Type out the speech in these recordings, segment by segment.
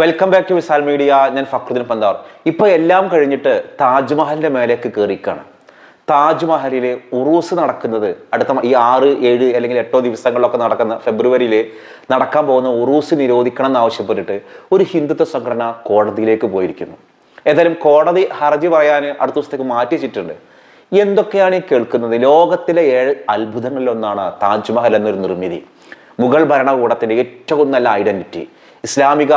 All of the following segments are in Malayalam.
Welcome back to Visal media ഞാൻ ഫക്രുദ്ദീൻ പന്താർ. ഇപ്പൊ എല്ലാം കഴിഞ്ഞിട്ട് താജ്മഹലിന്റെ മേലേക്ക് കയറിക്കാണ് താജ്മഹലിലെ ഉറൂസ് നടക്കുന്നത് അടുത്ത ഈ ആറ് ഏഴ് അല്ലെങ്കിൽ എട്ടോ ദിവസങ്ങളിലൊക്കെ നടക്കുന്ന ഫെബ്രുവരിയിൽ നടക്കാൻ പോകുന്ന ഉറൂസ് നിരോധിക്കണം എന്നാവശ്യപ്പെട്ടിട്ട് ഒരു ഹിന്ദുത്വ സംഘടന കോടതിയിലേക്ക് പോയിരിക്കുന്നു. ഏതായാലും കോടതി ഹർജി പറയാൻ അടുത്ത ദിവസത്തേക്ക് മാറ്റിച്ചിട്ടുണ്ട്. എന്തൊക്കെയാണ് ഈ കേൾക്കുന്നത്? ലോകത്തിലെ ഏഴ് അത്ഭുതങ്ങളിലൊന്നാണ് താജ്മഹൽ എന്നൊരു നിർമ്മിതി. മുഗൾ ഭരണകൂടത്തിന്റെ ഏറ്റവും നല്ല ഐഡന്റിറ്റി. ഇസ്ലാമിക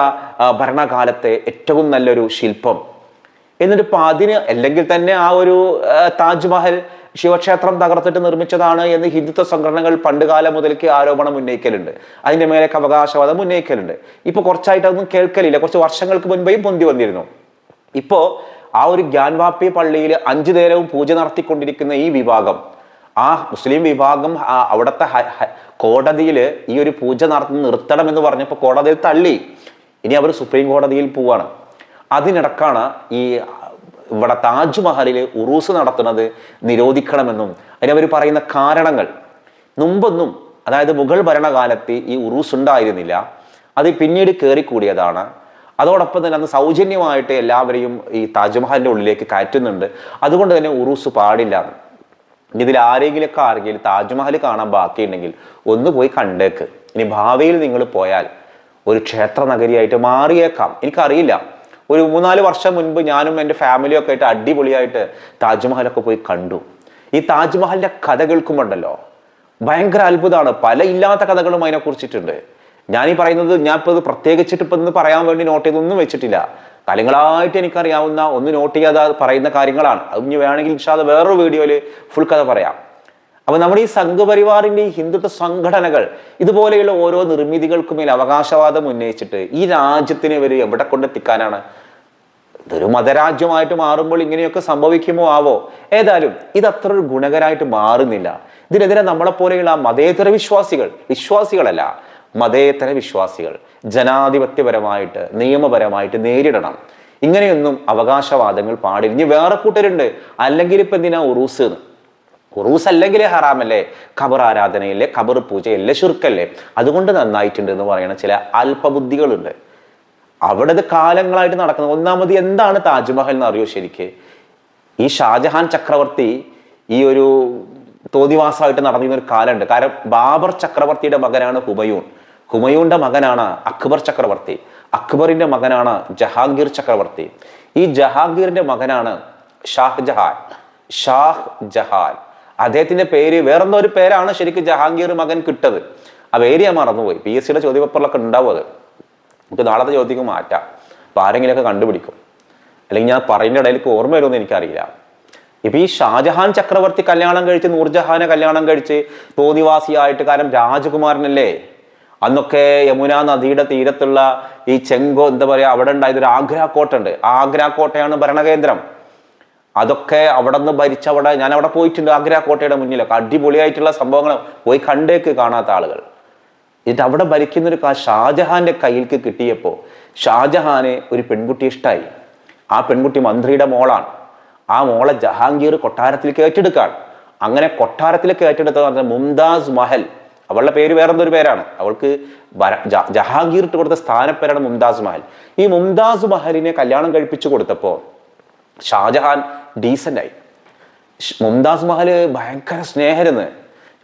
ഭരണകാലത്തെ ഏറ്റവും നല്ലൊരു ശില്പം. എന്നിട്ട് ഇപ്പൊ അതിന് അല്ലെങ്കിൽ തന്നെ ആ ഒരു താജ്മഹൽ ശിവക്ഷേത്രം തകർത്തിട്ട് നിർമ്മിച്ചതാണ് എന്ന് ഹിന്ദുത്വ സംഘടനകൾ പണ്ടുകാലം മുതൽക്ക് ആരോപണം ഉന്നയിക്കലുണ്ട്. അതിന്റെ മേലേക്ക് അവകാശവാദം ഉന്നയിക്കലുണ്ട്. ഇപ്പൊ കുറച്ചായിട്ട് അതൊന്നും കേൾക്കലില്ല. കുറച്ച് വർഷങ്ങൾക്ക് മുൻപേയും പൊന്തി വന്നിരുന്നു. ഇപ്പോ ആ ഒരു ഗ്യാൻവാപ്പി പള്ളിയിൽ അഞ്ചു നേരവും പൂജ നടത്തിക്കൊണ്ടിരിക്കുന്ന ഈ വിഭാഗം ആ മുസ്ലിം വിഭാഗം അവിടുത്തെ കോടതിയിൽ ഈ ഒരു പൂജ നടത്തി നിർത്തണം എന്ന് പറഞ്ഞപ്പോൾ കോടതിയിൽ തള്ളി. ഇനി അവർ സുപ്രീം കോടതിയിൽ പോവാണ്. അതിനിടക്കാണ് ഈ ഇവിടെ താജ്മഹലിൽ ഉറൂസ് നടത്തുന്നത് നിരോധിക്കണമെന്നും അതിനവർ പറയുന്ന കാരണങ്ങൾ. മുമ്പൊന്നും അതായത് മുഗൾ ഭരണകാലത്ത് ഈ ഉറൂസ് ഉണ്ടായിരുന്നില്ല. അത് പിന്നീട് കയറിക്കൂടിയതാണ് അതോടൊപ്പം തന്നെ അന്ന് സൗജന്യമായിട്ട് എല്ലാവരെയും ഈ താജ്മഹലിന്റെ ഉള്ളിലേക്ക് കയറ്റുന്നുണ്ട്. അതുകൊണ്ട് തന്നെ ഉറൂസ് പാടില്ല ഇതിൽ ആരെങ്കിലുമൊക്കെ ആരെങ്കിലും താജ്മഹൽ കാണാൻ ബാക്കിയുണ്ടെങ്കിൽ ഒന്ന് പോയി കണ്ടേക്ക്. ഇനി ഭാവിയിൽ നിങ്ങൾ പോയാൽ ഒരു ക്ഷേത്ര നഗരിയായിട്ട് മാറിയേക്കാം. എനിക്കറിയില്ല. ഒരു മൂന്നാൽ വർഷം മുൻപ് ഞാനും എന്റെ ഫാമിലിയും ഒക്കെ ആയിട്ട് അടിപൊളിയായിട്ട് താജ്മഹലൊക്കെ പോയി കണ്ടു. ഈ താജ്മഹലിന്റെ കഥ കേൾക്കുമ്പോണ്ടല്ലോ? ഭയങ്കര അത്ഭുതമാണ് പല ഇല്ലാത്ത കഥകളും അതിനെ കുറിച്ചിട്ടുണ്ട്. ഞാൻ ഈ പറയുന്നത് ഞാൻ ഇപ്പോൾ ഇത് പ്രത്യേകിച്ചിട്ട് ഇപ്പം ഇന്ന് പറയാൻ വേണ്ടി നോട്ട് ചെയ്തൊന്നും വെച്ചിട്ടില്ല. കാലങ്ങളായിട്ട് എനിക്കറിയാവുന്ന ഒന്ന് നോട്ട് ചെയ്യാതെ പറയുന്ന കാര്യങ്ങളാണ്. അത് ഇനി വേണമെങ്കിൽ ഇൻഷാദ് വേറൊരു വീഡിയോയിൽ ഫുൾ കഥ പറയാം. അപ്പൊ നമ്മുടെ ഈ സംഘപരിവാറിന്റെ ഈ ഹിന്ദുത്വ സംഘടനകൾ ഇതുപോലെയുള്ള ഓരോ നിർമ്മിതികൾക്കും മേൽ അവകാശവാദം ഉന്നയിച്ചിട്ട് ഈ രാജ്യത്തിനെ ഇവർ എവിടെ കൊണ്ടെത്തിക്കാനാണ്? ഇതൊരു മതരാജ്യമായിട്ട് മാറുമ്പോൾ ഇങ്ങനെയൊക്കെ സംഭവിക്കുമോ ആവോ? ഏതായാലും ഇത് അത്ര ഒരു ഗുണകരമായിട്ട് മാറുന്നില്ല. ഇതിനെതിരെ നമ്മളെപ്പോലെയുള്ള മതേതര വിശ്വാസികൾ വിശ്വാസികളല്ല മതേതര വിശ്വാസികൾ ജനാധിപത്യപരമായിട്ട് നിയമപരമായിട്ട് നേരിടണം. ഇങ്ങനെയൊന്നും അവകാശവാദങ്ങൾ പാടില്ല. ഇനി വേറെ കൂട്ടരുണ്ട്. അല്ലെങ്കിൽ ഇപ്പൊ എന്തിനാ ഉറൂസ് ഉറൂസ് അല്ലെങ്കിൽ ഹറാമല്ലേ? ഖബർ ആരാധനയല്ലേ? ഖബർ പൂജയല്ലേ? ശുർക്കല്ലേ? അതുകൊണ്ട് നന്നായിട്ടുണ്ട് എന്ന് പറയുന്ന ചില അല്പബുദ്ധികളുണ്ട്. അവിടെ കാലങ്ങളായിട്ട് നടക്കുന്നത് ഒന്നാമത് എന്താണ് താജ്മഹൽ എന്ന് അറിയോ ശരിക്ക്? ഈ ഷാജഹാൻ ചക്രവർത്തി ഈ ഒരു തോതിവാസമായിട്ട് നടന്നിരുന്ന ഒരു കാലമുണ്ട്. കാരണം ബാബർ ചക്രവർത്തിയുടെ മകനാണ് ഹുമയൂൺ ഹുമയൂണിന്റെ മകനാണ് അക്ബർ ചക്രവർത്തി. അക്ബറിന്റെ മകനാണ് ജഹാംഗീർ ചക്രവർത്തി. ഈ ജഹാംഗീറിന്റെ മകനാണ് ഷാഹ്ജഹാൻ ഷാഹ് ജഹാൻ. അദ്ദേഹത്തിന്റെ പേര് വേറെന്തോ ഒരു പേരാണ് ശരിക്കും ജഹാംഗീർ മകൻ കിട്ടത്. ആ പേര് ഞാൻ മറന്നുപോയി. പി എസ് സിയുടെ ചോദ്യപേപ്പറിലൊക്കെ ഉണ്ടാവും അത്. നമുക്ക് നാളത്തെ ചോദ്യത്തേക്ക് മാറ്റാം. അപ്പൊ ആരെങ്കിലുമൊക്കെ കണ്ടുപിടിക്കും. അല്ലെങ്കിൽ ഞാൻ പറയുന്ന ഇടയിലേക്ക് ഓർമ്മ വരുമെന്ന് എനിക്കറിയില്ല. ഇപ്പൊ ഈ ഷാജഹാൻ ചക്രവർത്തി കല്യാണം കഴിച്ച് നൂർജഹാനെ കല്യാണം കഴിച്ച് തോന്നിവാസിയായിട്ട് കാരണം രാജകുമാരനല്ലേ? അന്നൊക്കെ യമുന നദിയുടെ തീരത്തുള്ള ഈ ചെങ്കോ എന്താ പറയുക അവിടെ ഉണ്ടായത് ഒരു ആഗ്ര കോട്ട ഉണ്ട് ആഗ്ര കോട്ടയാണ് ഭരണകേന്ദ്രം. അതൊക്കെ അവിടെ നിന്ന് ഭരിച്ച അവിടെ ഞാൻ അവിടെ പോയിട്ടുണ്ട് ആഗ്ര കോട്ടയുടെ മുന്നിലൊക്കെ. അടിപൊളിയായിട്ടുള്ള സംഭവങ്ങൾ പോയി കണ്ടേക്ക് കാണാത്ത ആളുകൾ. എന്നിട്ട് അവിടെ ഭരിക്കുന്ന ഒരു ഷാജഹാന്റെ കയ്യിൽക്ക് കിട്ടിയപ്പോൾ ഷാജഹാന് ഒരു പെൺകുട്ടി ഇഷ്ടമായി ആ പെൺകുട്ടി മന്ത്രിയുടെ മോളാണ്. ആ മോളെ ജഹാംഗീർ കൊട്ടാരത്തിലേക്ക് ഏറ്റെടുക്കാണ്. അങ്ങനെ കൊട്ടാരത്തിലേക്ക് ഏറ്റെടുത്തത് പറഞ്ഞാൽ മുംതാസ് മഹൽ. അവളുടെ പേര് വേറെന്തൊരു പേരാണ്? അവൾക്ക് ജഹാംഗീർ ഇട്ട് കൊടുത്ത സ്ഥാനപ്പേരാണ് മുംതാസ് മഹൽ. ഈ മുംതാസ് മഹലിനെ കല്യാണം കഴിപ്പിച്ചു കൊടുത്തപ്പോൾ ഷാജഹാൻ ഡീസന്റായി മുംതാസ് മഹൽ ഭയങ്കര സ്നേഹരുന്ന്.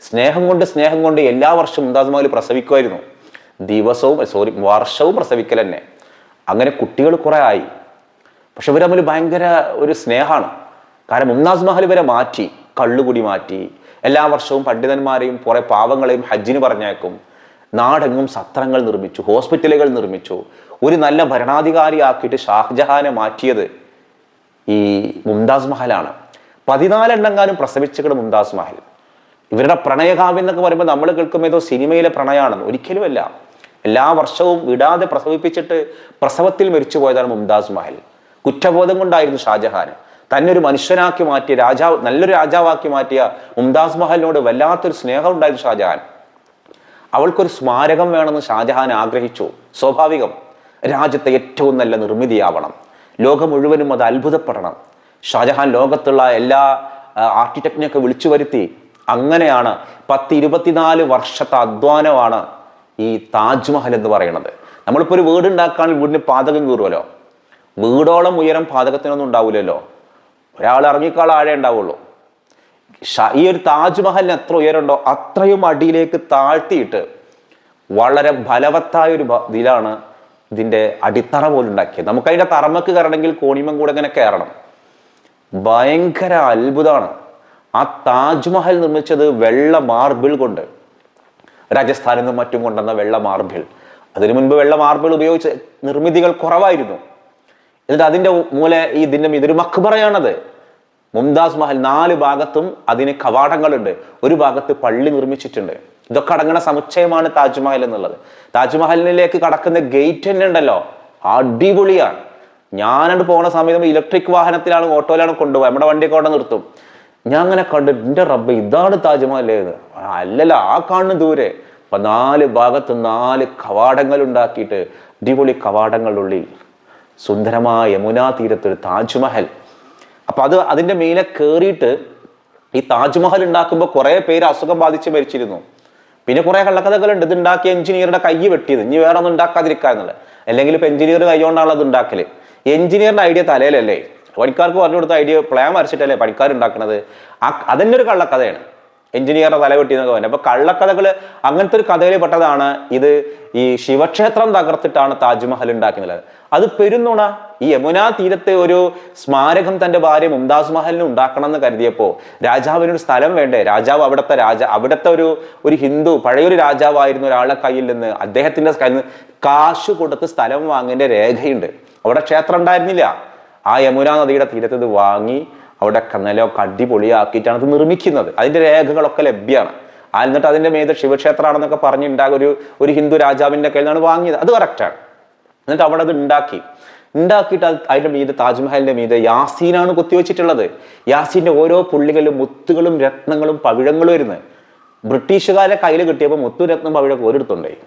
സ്നേഹം കൊണ്ട് സ്നേഹം കൊണ്ട് എല്ലാ വർഷവും മുംതാസ് മഹൽ പ്രസവിക്കുമായിരുന്നു. ദിവസവും സോറി വർഷവും പ്രസവിക്കൽ തന്നെ. അങ്ങനെ കുട്ടികൾ കുറെ ആയി. പക്ഷെ ഇവർ തമ്മിൽ ഭയങ്കര ഒരു സ്നേഹമാണ്. കാരണം മുംതാസ് മഹൽ ഇവരെ മാറ്റി. കള്ളുകുടി മാറ്റി. എല്ലാ വർഷവും പണ്ഡിതന്മാരെയും കുറെ പാവങ്ങളെയും ഹജ്ജിന് പറഞ്ഞേക്കും നാടെങ്ങും സത്രങ്ങൾ നിർമ്മിച്ചു ഹോസ്പിറ്റലുകൾ നിർമ്മിച്ചു. ഒരു നല്ല ഭരണാധികാരിയാക്കിയിട്ട് ഷാഹ്ജഹാനെ മാറ്റിയത് ഈ മുംതാസ് മഹലാണ്. പതിനാലെണ്ണെങ്ങാനും പ്രസവിച്ചകട് മുംതാസ് മഹൽ. ഇവരുടെ പ്രണയകാവ്യം എന്നൊക്കെ പറയുമ്പോൾ നമ്മൾ കേൾക്കുമ്പോൾ ഏതോ സിനിമയിലെ പ്രണയമാണെന്ന് ഒരിക്കലുമല്ല. എല്ലാ വർഷവും വിടാതെ പ്രസവിപ്പിച്ചിട്ട് പ്രസവത്തിൽ മരിച്ചു പോയതാണ് മുംതാസ് മഹൽ. കുറ്റബോധം കൊണ്ടായിരുന്നു ഷാജഹാൻ തന്നെ ഒരു മനുഷ്യനാക്കി മാറ്റിയ രാജാവ് നല്ലൊരു രാജാവാക്കി മാറ്റിയ മുംതാസ് മഹലിനോട് വല്ലാത്തൊരു സ്നേഹം ഉണ്ടായിരുന്നു ഷാജഹാൻ. അവൾക്കൊരു സ്മാരകം വേണമെന്ന് ഷാജഹാൻ ആഗ്രഹിച്ചു. സ്വാഭാവികം രാജ്യത്തെ ഏറ്റവും നല്ല നിർമ്മിതിയാവണം. ലോകം മുഴുവനും അത് അത്ഭുതപ്പെടണം. ഷാജഹാൻ ലോകത്തുള്ള എല്ലാ ആർക്കിടെക്റ്റിനെയൊക്കെ വിളിച്ചു വരുത്തി. അങ്ങനെയാണ് പത്ത് ഇരുപത്തിനാല് വർഷത്തെ അധ്വാനമാണ് ഈ താജ്മഹൽ എന്ന് പറയുന്നത്. നമ്മളിപ്പോൾ ഒരു വീട് ഉണ്ടാക്കാൻ വീടിന് പാതകം കീറുമല്ലോ വീടോളം ഉയരം പാതകത്തിനൊന്നും ഉണ്ടാവില്ലല്ലോ ഒരാൾ ഇറങ്ങിക്കാൾ ആഴേ ഉണ്ടാവുള്ളൂ. ഈ ഒരു താജ്മഹലിന് എത്ര ഉയരമുണ്ടോ അത്രയും അടിയിലേക്ക് താഴ്ത്തിയിട്ട് വളരെ ഫലവത്തായ ഒരു ഇതിലാണ് ഇതിന്റെ അടിത്തറ പോലും ഉണ്ടാക്കിയത്. നമുക്ക് അതിന്റെ തറമക്ക് കയറണമെങ്കിൽ കോണിമം കൂടെ ഇങ്ങനെ കയറണം. ഭയങ്കര അത്ഭുതമാണ്. ആ താജ്മഹൽ നിർമ്മിച്ചത് വെള്ള മാർബിൾ കൊണ്ട്. രാജസ്ഥാനിൽ നിന്നും മറ്റും കൊണ്ടുവന്ന വെള്ള മാർബിൾ. അതിനു മുൻപ് വെള്ള മാർബിൾ ഉപയോഗിച്ച് നിർമ്മിതികൾ കുറവായിരുന്നു. എന്നിട്ട് അതിന്റെ മൂല ഈ ദിനം ഇതൊരു മക്ബറയാണത്. മുംതാസ് മഹൽ നാല് ഭാഗത്തും അതിന് കവാടങ്ങളുണ്ട്. ഒരു ഭാഗത്ത് പള്ളി നിർമ്മിച്ചിട്ടുണ്ട്. ഇതൊക്കെ അടങ്ങുന്ന സമുച്ചയമാണ് താജ്മഹൽ എന്നുള്ളത്. താജ്മഹലിനിലേക്ക് കടക്കുന്ന ഗേറ്റ് തന്നെ ഉണ്ടല്ലോ. അടിപൊളിയാണ്. ഞാനോട് പോണ സമയത്ത് ഇലക്ട്രിക് വാഹനത്തിലാണ് ഓട്ടോയിലാണ് കൊണ്ടുപോകുക നമ്മുടെ വണ്ടിയൊക്കെ അവിടെ നിർത്തും. ഞാൻ അങ്ങനെ കണ്ടു എന്റെ റബ്ബ് ഇതാണ് താജ്മഹൽ എന്ന്. അല്ലല്ല ആ കാണുന്ന ദൂരെ. അപ്പൊ നാല് ഭാഗത്ത് നാല് കവാടങ്ങൾ ഉണ്ടാക്കിയിട്ട് അടിപൊളി കവാടങ്ങളുള്ളിൽ സുന്ദരമായ യമുനാ തീരത്തൊരു താജ്മഹൽ. അപ്പൊ അത് അതിന്റെ മേലെ കയറിയിട്ട് ഈ താജ്മഹൽ ഉണ്ടാക്കുമ്പോൾ കുറെ പേര് അസുഖം ബാധിച്ച് മരിച്ചിരുന്നു. പിന്നെ കുറെ കള്ളക്കഥകളുണ്ട് ഇത് ഉണ്ടാക്കിയ എഞ്ചിനീയറുടെ കൈ വെട്ടിയത്. ഇനി വേറെ ഒന്നും ഉണ്ടാക്കാതിരിക്കുക എന്നുള്ളത്. അല്ലെങ്കിൽ ഇപ്പൊ എഞ്ചിനീയർ കൈ കൊണ്ടാണ് അത് ഉണ്ടാക്കൽ. എഞ്ചിനീയറിന്റെ ഐഡിയ തലയിലല്ലേ? പണിക്കാർക്ക് പറഞ്ഞു കൊടുത്ത ഐഡിയ പ്ലാൻ വരച്ചിട്ടല്ലേ പണിക്കാർ ഉണ്ടാക്കുന്നത് ആ അതന്നെ ഒരു കള്ളക്കഥയാണ്. എഞ്ചിനീയറുടെ തല എന്നൊക്കെ പറഞ്ഞു അപ്പൊ കള്ളക്കഥകൾ അങ്ങനത്തെ ഒരു കഥയിൽ പെട്ടതാണ് ഇത് ഈ ശിവക്ഷേത്രം തകർത്തിട്ടാണ് താജ്മഹൽ ഉണ്ടാക്കുന്നത് അത് പെരുന്നുണ ഈ യമുനാ തീരത്തെ ഒരു സ്മാരകം തന്റെ ഭാര്യ മുംതാസ് മഹലിന് ഉണ്ടാക്കണം എന്ന് കരുതിയപ്പോ രാജാവിനൊരു സ്ഥലം വേണ്ടേ? രാജാവ് അവിടുത്തെ രാജ അവിടുത്തെ ഒരു ഒരു ഹിന്ദു പഴയൊരു രാജാവായിരുന്ന ഒരാളുടെ കയ്യിൽ നിന്ന് അദ്ദേഹത്തിന്റെ കയ്യിൽ നിന്ന് കാശ് കൊടുത്ത് സ്ഥലം വാങ്ങിന്റെ രേഖയുണ്ട്. അവിടെ ക്ഷേത്രം ഉണ്ടായിരുന്നില്ല. ആ യമുന നദിയുടെ തീരത്ത് ഇത് വാങ്ങി അവിടെ കന്നലൊക്കെ അടിപൊളിയാക്കിയിട്ടാണ് അത് നിർമ്മിക്കുന്നത്. അതിന്റെ രേഖകളൊക്കെ ലഭ്യമാണ്. എന്നിട്ട് അതിന്റെ മേത് ശിവക്ഷേത്രമാണെന്നൊക്കെ പറഞ്ഞുണ്ടാകും ഒരു ഒരു ഹിന്ദു രാജാവിന്റെ കയ്യിൽ നിന്നാണ് വാങ്ങിയത്. അത് കറക്റ്റാണ് എന്നിട്ട് അവിടെ അത് ഉണ്ടാക്കി. ഉണ്ടാക്കിയിട്ട് അത് അതിന്റെ മീത് താജ്മഹലിന്റെ മീത് യാസീനാണ് കുത്തിവെച്ചിട്ടുള്ളത്. യാസീന്റെ ഓരോ പുള്ളികളിലും മുത്തുകളും രത്നങ്ങളും പവിഴങ്ങളും വരുന്നത് ബ്രിട്ടീഷുകാരെ കയ്യിൽ കിട്ടിയപ്പോൾ മുത്തു രത്നം പവിഴം ഓരോരുത്തുണ്ടായി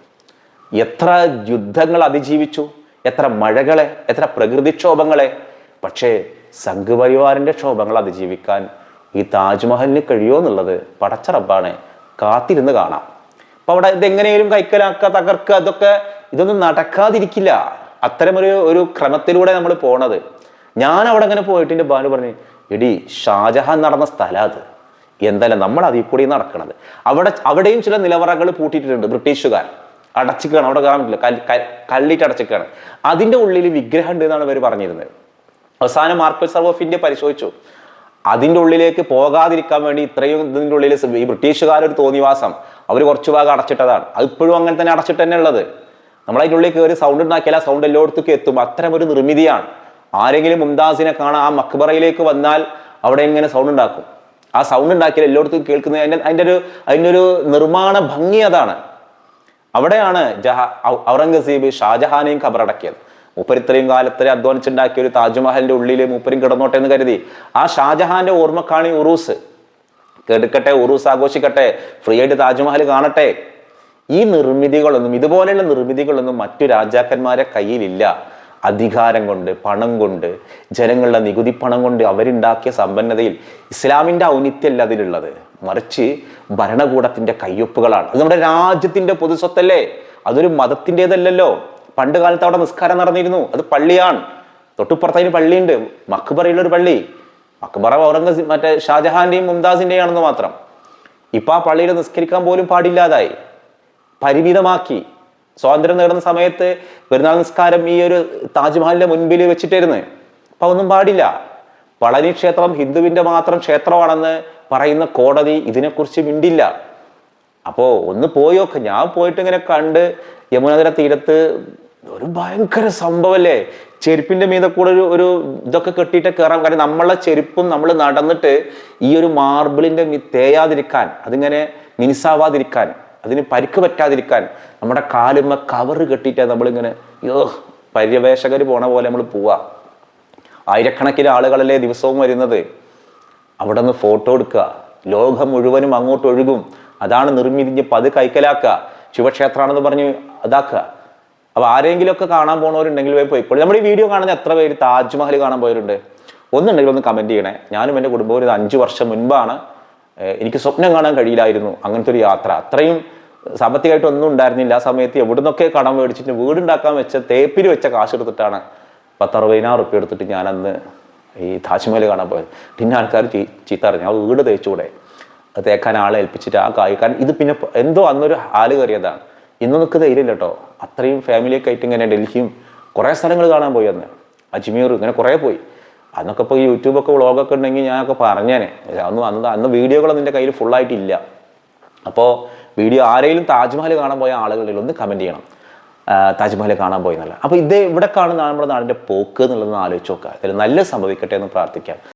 എത്ര യുദ്ധങ്ങൾ അതിജീവിച്ചു. എത്ര മഴകളെ എത്ര പ്രകൃതിക്ഷോഭങ്ങളെ. പക്ഷേ സംഘപരിവാറിന്റെ ക്ഷോഭങ്ങൾ അതിജീവിക്കാൻ ഈ താജ്മഹലിന് കഴിയുമോ എന്നുള്ളത് പടച്ച റബ്ബാണ് കാത്തിരുന്ന് കാണാം. അപ്പോൾ അവിടെ ഇതെങ്ങനെയും കൈക്കലാക്കുക തകർക്കുക അതൊക്കെ ഇതൊന്നും നടക്കാതിരിക്കില്ല. അത്തരമൊരു ഒരു ക്രമത്തിലൂടെ നമ്മൾ പോണത്. ഞാൻ അവിടെ അങ്ങനെ പോയിട്ട് എന്റെ ബാലു പറഞ്ഞു എടി ഷാജഹാൻ നടന്ന സ്ഥലം അത്. എന്തല്ല നമ്മൾ അതിൽ കൂടി നടക്കണത്? അവിടെ അവിടെയും ചില നിലവറകൾ പൂട്ടിയിട്ടുണ്ട് ബ്രിട്ടീഷുകാർ. അടച്ചിക്കാണ് അവിടെ കാണാൻ പറ്റില്ല. കല്ല്- കല്ലിട്ട് അടച്ചിക്കാണ്. അതിന്റെ ഉള്ളിൽ വിഗ്രഹം ഉണ്ട് എന്നാണ് ഇവർ പറഞ്ഞിരുന്നത്. അവസാനം മാർക്കറ്റ് സർവ് ഓഫ് ഇന്ത്യ പരിശോധിച്ചു. അതിന്റെ ഉള്ളിലേക്ക് പോകാതിരിക്കാൻ വേണ്ടി ഇത്രയും ഇതിന്റെ ഉള്ളിൽ ഈ ബ്രിട്ടീഷുകാരൊരു തോന്നിവാസം. അവർ കുറച്ചു ഭാഗം അടച്ചിട്ടതാണ്. അത് ഇപ്പോഴും അങ്ങനെ തന്നെ അടച്ചിട്ട് തന്നെ ഉള്ളത്. നമ്മൾ അതിന്റെ ഉള്ളിൽ കയറി സൗണ്ട് ഉണ്ടാക്കിയാൽ ആ സൗണ്ട് എല്ലായിടത്തേക്ക് എത്തും. അത്തരം ഒരു നിർമ്മിതിയാണ്. ആരെങ്കിലും മുംതാസിനെ കാണാൻ ആ മക്ബറയിലേക്ക് വന്നാൽ അവിടെ എങ്ങനെ സൗണ്ട് ഉണ്ടാക്കും. ആ സൗണ്ട് ഉണ്ടാക്കിയാൽ എല്ലായിടത്തും കേൾക്കുന്നത് അതിന്റെ അതിന്റെ ഒരു അതിന്റെ ഒരു നിർമ്മാണ ഭംഗി അതാണ്. അവിടെയാണ് ജഹാ ഔറംഗസീബ് ഷാജഹാനെയും ഖബറടക്കിയത്. മൂപ്പർ ഇത്രയും കാലത്തിൽ അധ്വാനിച്ചുണ്ടാക്കിയ ഒരു താജ്മഹലിന്റെ ഉള്ളിൽ മൂപ്പരും കിടന്നോട്ടെ എന്ന് കരുതി. ആ ഷാജഹാന്റെ ഓർമ്മക്കാണ് ഈ ഉറൂസ്. കെടുക്കട്ടെ ഉറൂസ് ആഘോഷിക്കട്ടെ ഫ്രീ ആയിട്ട് താജ്മഹൽ കാണട്ടെ. ഈ നിർമ്മിതികളൊന്നും ഇതുപോലെയുള്ള നിർമ്മിതികളൊന്നും മറ്റു രാജാക്കന്മാരെ കയ്യിലില്ല. അധികാരം കൊണ്ട് പണം കൊണ്ട് ജനങ്ങളുടെ നികുതി പണം കൊണ്ട് അവരുണ്ടാക്കിയ സമ്പന്നതയിൽ ഇസ്ലാമിന്റെ ഔന്നിത്യമല്ല അതിലുള്ളത്. മറിച്ച് ഭരണകൂടത്തിന്റെ കയ്യൊപ്പുകളാണ്. അത് നമ്മുടെ രാജ്യത്തിന്റെ പൊതുസ്വത്തല്ലേ? അതൊരു മതത്തിന്റെതല്ലല്ലോ പണ്ട് കാലത്ത് അവിടെ നിസ്കാരം നടന്നിരുന്നു. അത് പള്ളിയാണ്. തൊട്ടുപ്പുറത്തതിന് പള്ളിയുണ്ട്. മക്ബറയിലൊരു പള്ളി. മക്ബറ ഔറംഗസീബ് മറ്റേ ഷാജഹാന്റെയും മുംതാസിന്റെയും ആണെന്ന് മാത്രം. ഇപ്പൊ ആ പള്ളിയിൽ നിസ്കരിക്കാൻ പോലും പാടില്ലാതായി. പരിമിതമാക്കി. സ്വാതന്ത്ര്യം നേടുന്ന സമയത്ത് പെരുന്നാൾ നിസ്കാരം ഈ ഒരു താജ്മഹലിന്റെ മുൻപിൽ വെച്ചിട്ടിരുന്നു. അപ്പൊ ഒന്നും പാടില്ല. പളനി ക്ഷേത്രം ഹിന്ദുവിന്റെ മാത്രം ക്ഷേത്രമാണെന്ന് പറയുന്ന കോടതി ഇതിനെക്കുറിച്ച് മിണ്ടില്ല. അപ്പോ ഒന്ന് പോയോക്ക്. ഞാൻ പോയിട്ട് ഇങ്ങനെ കണ്ട് യമുനതര തീരത്ത് ഒരു ഭയങ്കര സംഭവല്ലേ? ചെരുപ്പിന്റെ മീതെ കൂടെ ഒരു ഒരു ഇതൊക്കെ കെട്ടിയിട്ട് കയറാം കാരണം നമ്മളെ ചെരുപ്പും നമ്മൾ നടന്നിട്ട് ഈ ഒരു മാർബിളിന്റെ തേയാതിരിക്കാൻ അതിങ്ങനെ മിനിസാവാതിരിക്കാൻ അതിന് പരിക്ക് പറ്റാതിരിക്കാൻ നമ്മുടെ കാലുമ്മ കവറ് കെട്ടിയിട്ടാണ് നമ്മളിങ്ങനെ യോ പര്യവേഷകർ പോണ പോലെ നമ്മൾ പോവാ. ആയിരക്കണക്കിന് ആളുകളല്ലേ ദിവസവും വരുന്നത്. അവിടെ നിന്ന് ഫോട്ടോ എടുക്കുക. ലോകം മുഴുവനും അങ്ങോട്ട് ഒഴുകും അതാണ് നിർമ്മിതി പത് കൈക്കലാക്കുക ശിവക്ഷേത്രമാണെന്ന് പറഞ്ഞ് അതാക്കുക ആരെങ്കിലും ഒക്കെ കാണാൻ പോണവരുണ്ടെങ്കിൽ പോയി പോയി. നമ്മുടെ ഈ വീഡിയോ കാണുന്ന എത്ര പേര് താജ്മഹൽ കാണാൻ പോയവരുണ്ട്? ഒന്നുണ്ടെങ്കിൽ ഒന്ന് കമന്റ് ചെയ്യണേ. ഞാനും എന്റെ കുടുംബവും ഒരു അഞ്ചു വർഷം മുൻപാണ് എനിക്ക് സ്വപ്നം കാണാൻ കഴിയില്ലായിരുന്നു അങ്ങനത്തെ ഒരു യാത്ര. അത്രയും സാമ്പത്തികമായിട്ട് ഒന്നും ഉണ്ടായിരുന്നില്ല. ആ സമയത്ത് എവിടുന്നൊക്കെ കടം മേടിച്ചിട്ട് വീടുണ്ടാക്കാൻ വെച്ച തേപ്പിൽ വെച്ച കാശ് എടുത്തിട്ടാണ് പത്തറുപതിനായിരം റുപ്യ എടുത്തിട്ട് ഞാനന്ന് ഈ താജ്മഹൽ കാണാൻ പോയത്. പിന്നെ ആൾക്കാർ ചീ ചീത്ത അറിഞ്ഞു ആ വീട് തേച്ചുകൂടെ? തേക്കാൻ ആളെ ഏൽപ്പിച്ചിട്ട് ആ കായ് കാരണം ഇത് പിന്നെ എന്തോ അന്നൊരു ആൽ കയറിയതാണ്. ഇന്ന് നിൽക്ക് ധൈര്യമില്ല കേട്ടോ. അത്രയും ഫാമിലിയൊക്കെ ആയിട്ട് ഇങ്ങനെ ഡൽഹിയും കുറേ സ്ഥലങ്ങൾ കാണാൻ പോയി അന്ന്. അജ്മീർ ഇങ്ങനെ കുറേ പോയി. അന്നൊക്കെ ഇപ്പോൾ യൂട്യൂബൊക്കെ വ്ളോഗൊക്കെ ഉണ്ടെങ്കിൽ ഞാനൊക്കെ പറഞ്ഞേനെ. അന്ന് അന്ന് അന്ന് വീഡിയോകളൊന്നും എന്റെ കയ്യിൽ ഫുള്ളായിട്ടില്ല അപ്പോൾ വീഡിയോ ആരെങ്കിലും താജ്മഹൽ കാണാൻ പോയ ആളുകളിൽ ഒന്ന് കമന്റ് ചെയ്യണം. താജ്മഹൽ കാണാൻ പോയി എന്നല്ല. അപ്പോൾ ഇതേ ഇവിടെ കാണുന്ന നമ്മുടെ നാടിന്റെ പോക്ക് എന്നുള്ളത് ആലോചിച്ച് നോക്കുക. ഇതിൽ നല്ല സംഭവിക്കട്ടെ എന്ന് പ്രാർത്ഥിക്കാം.